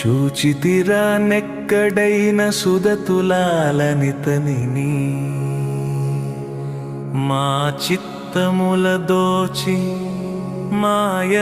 చూచితిరా నెక్కడైన సుదతులాలనితనిని మా చిత్తముల దోచి మాయమయ్యనమ్మా.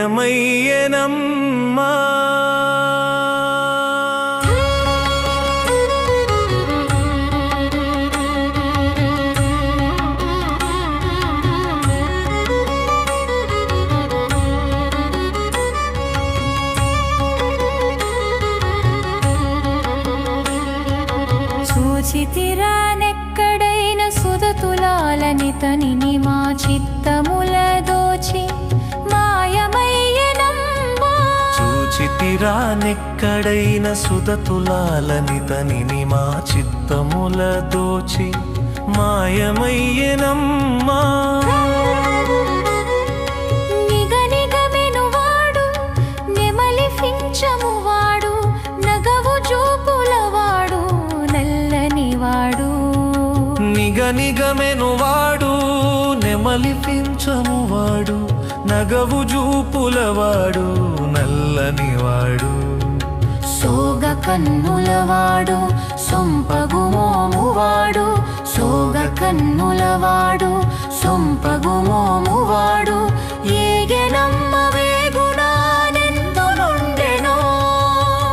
స్థితిరానెక్కడైన సుదతులాలని తనిని మా చిత్తముల దోచి మాయమయ్యనమ్మా చూచితిరా సుదతులాలని తనిని మా చిత్తముల దోచి మాయమయ్యనమ్మ నిగనిగమెనువాడు నెమలి పించమువాడు నగవు జూపులవాడు నల్లనివాడు. సోగ కన్నులవాడు సొంపగు మోమువాడు సోగ కన్నులవాడు సొంపగు మోమువాడు ఏగెనమ్మ వేగునానెందునుండెనో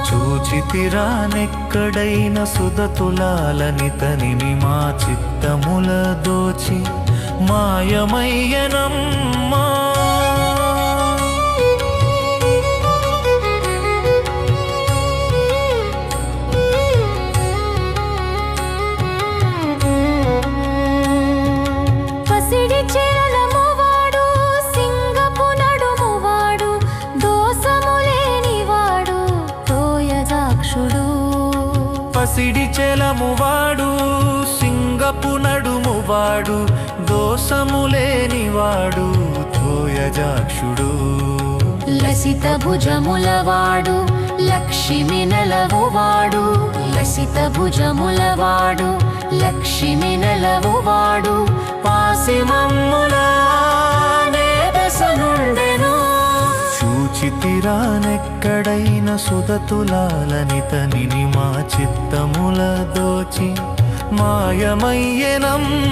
చూచితిరా నెక్కడైన సుదతులాలని తనిని మా చిత్తముల దోచి మాయమయ్యనమ్మా. పసిడి చెరలమువాడు సింగపు సింగపు నడుమువాడు దోసములేనివాడు తోయజాక్షుడు లసిత భుజములవాడు లక్ష్మి నెలవువాడు లసిత భుజములవాడు లక్ష్మి నెలవువాడు. పాసిమమ్ముల నేదసనుండెను చూచితిరా నెక్కడైన సుదతులాలని తనిని మా చిత్తముల దోచి మాయమయ్యనమ్మా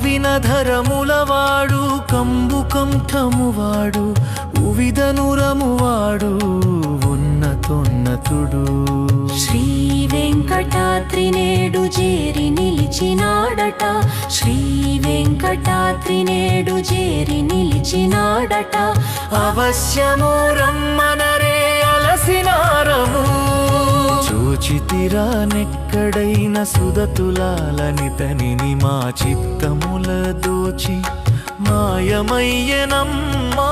కావిన ధరములవాడు కంబు కంఠమువాడు ఉవిదనురమువాడు ఉన్నతోన్నతుడు. శ్రీ వెంకటాద్రి నేడు చేరి నిలిచినాడట. శ్రీ వెంకటాద్రి నేడు చేరి నిలిచినాడట. అవశ్యము రమ్మనరే. అలసినారము చూచితిరా నెక్కడైన సుదతులాలని తనిని మా చిత్తముల దోచి మాయమయ్యనమ్మా.